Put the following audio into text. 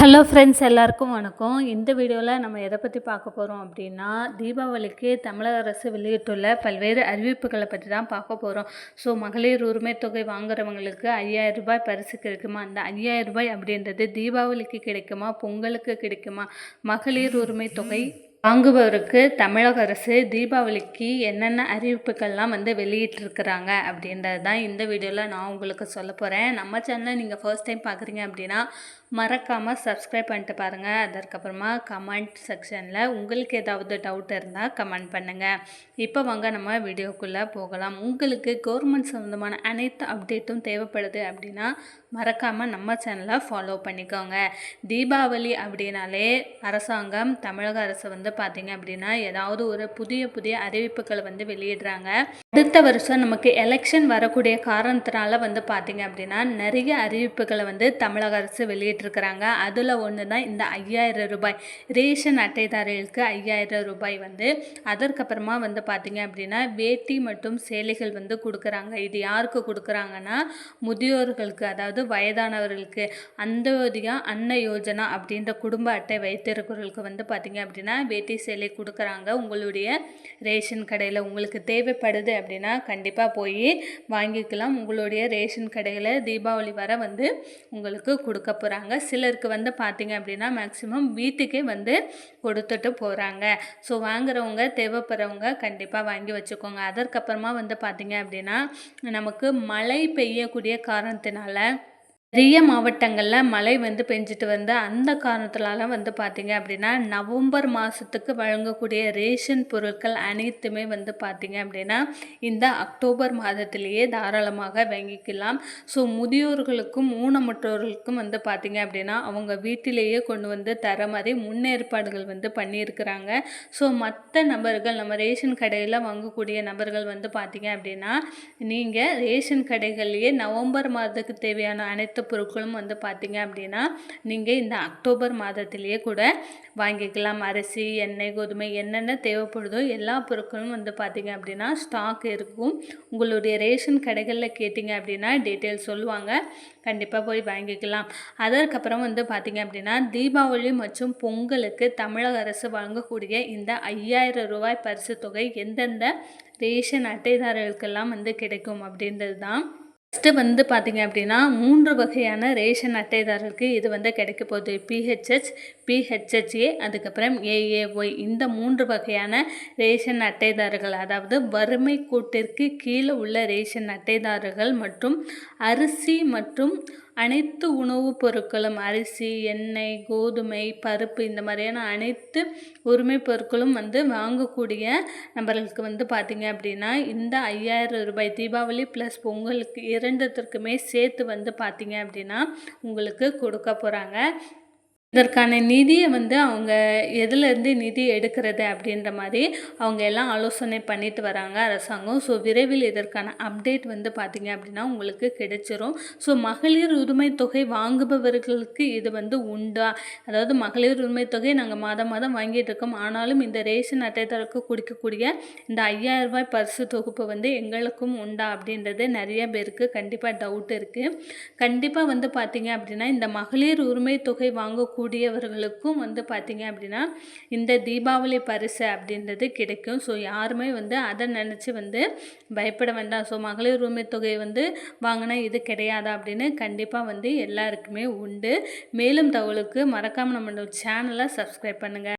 Hello friends எல்லாருக்கும் வணக்கம். இந்த வீடியோவில் நம்ம எதை பற்றி பார்க்க போகிறோம் அப்படின்னா தீபாவளிக்கு தமிழக அரசு வெளியிட்டுள்ள பல்வேறு அறிவிப்புகளை பற்றி தான் பார்க்க போகிறோம் ஸோ மகளிர் உரிமை தொகை வாங்குறவங்களுக்கு ஐயாயிரம் ரூபாய் பரிசு கிடைக்குமா? அந்த ஐயாயிரம் ரூபாய் அப்படின்றது தீபாவளிக்கு கிடைக்குமா? பொங்கலுக்கு கிடைக்குமா? மகளிர் உரிமை தொகை வாங்குபவருக்கு தமிழக அரசு தீபாவளிக்கு என்னென்ன அறிவிப்புகள்லாம் வந்து வெளியிட்டிருக்கிறாங்க அப்படின்றது தான் இந்த வீடியோவில் நான் உங்களுக்கு சொல்ல போகிறேன் நம்ம சேனலை நீங்கள் ஃபர்ஸ்ட் டைம் பார்க்குறீங்க அப்படின்னா மறக்காமல் சப்ஸ்கிரைப் பண்ணிட்டு பாருங்கள் அதற்கப்புறமா கமெண்ட் செக்ஷனில் உங்களுக்கு ஏதாவது டவுட் இருந்தால் கமெண்ட் பண்ணுங்கள் இப்போ வாங்க நம்ம வீடியோக்குள்ளே போகலாம். உங்களுக்கு கவர்மெண்ட் சம்மந்தமான அனைத்து அப்டேட்டும் தேவைப்படுது அப்படின்னா மறக்காமல் நம்ம சேனலை ஃபாலோ பண்ணிக்கோங்க. தீபாவளி அப்படின்னாலே அரசாங்கம் தமிழக அரசு வந்து பார்த்திங்க அப்படின்னா ஏதாவது ஒரு புதிய புதிய அறிவிப்புகளை வந்து வெளியிடுறாங்க. அடுத்த வருஷம் நமக்கு எலெக்ஷன் வரக்கூடிய காரணத்தினால வந்து பார்த்திங்க அப்படின்னா நிறைய அறிவிப்புகளை வந்து தமிழக அரசு கேட்டிருக்கிறாங்க அதில் ஒன்று தான் இந்த ஐயாயிரம் ரூபாய். ரேஷன் அட்டைதாரர்களுக்கு ஐயாயிரம் ரூபாய் வந்து அதற்கப்புறமா வந்து பார்த்திங்க அப்படின்னா வேட்டி மற்றும் சேலைகள் வந்து கொடுக்குறாங்க. இது யாருக்கு கொடுக்குறாங்கன்னா முதியோர்களுக்கு அதாவது வயதானவர்களுக்கு. அந்தோதியா அன்ன யோஜனா அப்படின்ற குடும்ப அட்டை வைத்திருக்கிறவர்களுக்கு வந்து பார்த்திங்க அப்படின்னா வேட்டி சேலை கொடுக்குறாங்க. உங்களுடைய ரேஷன் கடையில் உங்களுக்கு தேவைப்படுது அப்படின்னா கண்டிப்பாக போய் வாங்கிக்கலாம். உங்களுடைய ரேஷன் கடையில் தீபாவளி வர வந்து உங்களுக்கு கொடுக்க போகிறாங்க சிலருக்கு வந்து பார்த்திங்க அப்படின்னா மேக்ஸிமம் வீட்டுக்கே வந்து கொடுத்துட்டு போகிறாங்க ஸோ வாங்குறவங்க தேவைப்படுறவங்க கண்டிப்பாக வாங்கி வச்சுக்கோங்க. அதற்கப்புறமா வந்து பார்த்திங்க அப்படின்னா நமக்கு மழை பெய்யக்கூடிய காரணத்தினால நிறைய மாவட்டங்களில் மழை வந்து பெஞ்சிட்டு வந்து அந்த காரணத்தினால வந்து பார்த்திங்க அப்படின்னா நவம்பர் மாதத்துக்கு வழங்கக்கூடிய ரேஷன் பொருட்கள் அனைத்துமே வந்து பார்த்திங்க அப்படின்னா இந்த அக்டோபர் மாதத்திலேயே தாராளமாக வாங்கிக்கலாம். ஸோ முதியோர்களுக்கும் ஊனமுற்றோர்களுக்கும் வந்து பார்த்திங்க அப்படின்னா அவங்க வீட்டிலேயே கொண்டு வந்து தர மாதிரி முன்னேற்பாடுகள் வந்து பண்ணியிருக்கிறாங்க. ஸோ மற்ற நபர்கள் நம்ம ரேஷன் கடையில் வாங்கக்கூடிய நபர்கள் வந்து பார்த்திங்க அப்படின்னா நீங்கள் ரேஷன் கடைகள்லேயே நவம்பர் மாதத்துக்கு தேவையான அனைத்து மற்ற பொருட்களும் வந்து பார்த்திங்க அப்படின்னா நீங்கள் இந்த அக்டோபர் மாதத்திலேயே கூட வாங்கிக்கலாம். அரிசி எண்ணெய் கோதுமை என்னென்ன தேவைப்படுதோ எல்லா பொருட்களும் வந்து பார்த்திங்க அப்படின்னா ஸ்டாக் இருக்கும். உங்களுடைய ரேஷன் கடைகளில் கேட்டிங்க அப்படின்னா டீட்டெயில் சொல்லுவாங்க. கண்டிப்பாக போய் வாங்கிக்கலாம். அதற்கப்புறம் வந்து பார்த்திங்க அப்படின்னா தீபாவளி மற்றும் பொங்கலுக்கு தமிழக அரசு வழங்கக்கூடிய இந்த ஐயாயிரம் ரூபாய் பரிசு தொகை எந்தெந்த ரேஷன் அட்டைதாரர்களுக்கெல்லாம் வந்து கிடைக்கும் அப்படின்றது தான் ஃபஸ்ட்டு வந்து பார்த்திங்க அப்படின்னா மூன்று வகையான ரேஷன் அட்டைதாரருக்கு இது வந்து கிடைக்க போகுது. பிஹெச்ஹெச் பிஹெச்ஹெச்ஏ அதுக்கப்புறம் ஏஏஒய் இந்த மூன்று வகையான ரேஷன் அட்டைதாரர்கள் அதாவது வறுமை கூட்டிற்கு கீழே உள்ள ரேஷன் அட்டைதாரர்கள் மற்றும் அரிசி மற்றும் அனைத்து உணவுப் பொருட்களும் அரிசி எண்ணெய் கோதுமை பருப்பு இந்த மாதிரியான அனைத்து உரிமை பொருட்களும் வந்து வாங்கக்கூடிய நபர்களுக்கு வந்து பார்த்திங்க அப்படின்னா இந்த ஐயாயிரம் ரூபாய் தீபாவளி ப்ளஸ் பொங்கலுக்கு இரண்டுத்திற்குமே சேர்த்து வந்து பார்த்திங்க அப்படின்னா உங்களுக்கு கொடுக்க போகிறாங்க இதற்கான நிதியை வந்து அவங்க எதுலேருந்து நிதி எடுக்கிறது அப்படின்ற மாதிரி அவங்க எல்லாம் ஆலோசனை பண்ணிட்டு வராங்க அரசாங்கம். ஸோ விரைவில் இதற்கான அப்டேட் வந்து பார்த்திங்க அப்படின்னா உங்களுக்கு கிடைச்சிரும். ஸோ மகளிர் உரிமை தொகை வாங்குபவர்களுக்கு இது வந்து உண்டா? அதாவது மகளிர் உரிமை தொகை நாங்கள் மாதம் மாதம் வாங்கிட்டு இருக்கோம். ஆனாலும் இந்த ரேஷன் அட்டைதாரருக்கு கொடுக்கக்கூடிய இந்த ஐயாயிரம் ரூபாய் பரிசு தொகுப்பு வந்து எங்களுக்கும் உண்டா அப்படின்றது நிறைய பேருக்கு கண்டிப்பாக டவுட் இருக்குது கண்டிப்பாக வந்து பார்த்திங்க அப்படின்னா இந்த மகளிர் உரிமை தொகை வாங்க கூடியவர்களுக்கும் வந்து பார்த்திங்க அப்படின்னா இந்த தீபாவளி பரிசு அப்படின்றது கிடைக்கும். ஸோ யாருமே வந்து அதை நினச்சி வந்து பயப்பட வேண்டாம். ஸோ மகளிர் உரிமை தொகை வந்து வாங்கினா இது கிடையாதா அப்படின்னு கண்டிப்பாக வந்து எல்லாருக்குமே உண்டு. மேலும் தகவலுக்கு மறக்காமல் நம்மளோட சேனலை சப்ஸ்கிரைப் பண்ணுங்கள்